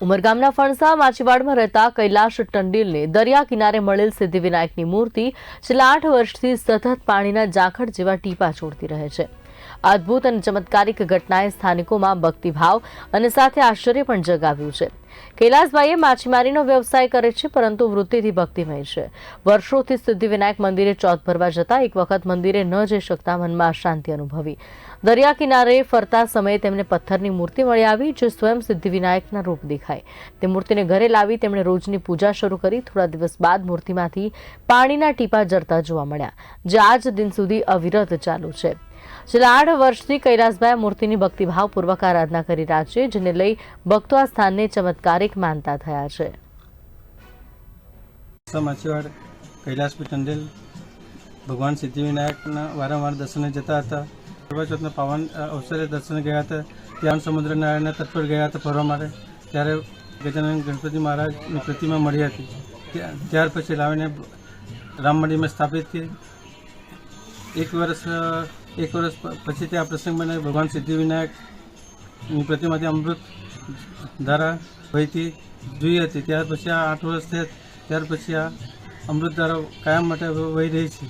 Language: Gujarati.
ઉમરગામના ફણસા માછીવાડમાં રહેતા કૈલાશ ટંડિલને દરિયા કિનારે મળેલ સિદ્ધિવિનાયકની મૂર્તિ છેલ્લા આઠ વર્ષથી સતત પાણીના જાખડ જેવા ટીપા છોડતી રહે છે. અદ્ભુત અને ચમત્કારિક ઘટનાએ સ્થાનિકોમાં ભક્તિભાવ અને સાથે આશ્ચર્ય પણ જગાવ્યું છે. કૈલાસભાઈએ માછીમારીનો વ્યવસાય કરે છે, પરંતુ વૃત્તિથી ભક્તિમય છે. વર્ષોથી સિદ્ધિવિનાયક મંદિરે ચોથ ભરવા જતા એક વખત મંદિરે ન જઈ શકતા મનમાં અશાંતિ અનુભવી. દરિયા કિનારે ફરતા સમયે તેમને પથ્થરની મૂર્તિ મળી આવી, જે સ્વયં સિદ્ધિવિનાયકના રૂપ દેખાય. તે મૂર્તિને ઘરે લાવી તેમણે રોજની પૂજા શરૂ કરી. થોડા દિવસ બાદ મૂર્તિમાંથી પાણીના ટીપા જરતા જોવા મળ્યા, જે આજ દિન સુધી અવિરત ચાલુ છે. છેલ્લા આઠ વર્ષથી કૈલાસભાઈ મૂર્તિની ભક્તિભાવપૂર્વક આરાધના કરી રહ્યા છે, જેને લઈ ભક્તો આ સ્થાનને ચમત્કારિક માનતા થયા છે. માછીવાડ કૈલાસપી ટંડેલ ભગવાન સિદ્ધિવિનાયકના વારંવાર દર્શને જતા હતા. કરવા ચોથના પાવન અવસરે દર્શન ગયા હતા. ત્યાં સમુદ્ર નારાયણના તટ પર ગયા હતા ફરવા માટે. ત્યારે ગજાનંદ ગણપતિ મહારાજની પ્રતિમા મળી હતી. ત્યાર પછી લાવીને રામ મંદિરમાં સ્થાપિત કરી. એક વર્ષ એક વર્ષ પછી તે આ પ્રસંગ મને ભગવાન સિદ્ધિવિનાયકની પ્રતિમાથી અમૃત ધારા વહીતી જોઈ હતી. ત્યાર પછી આ આઠ વર્ષ થયા, ત્યાર પછી આ અમૃત ધારા કાયમ માટે વહી રહી છે.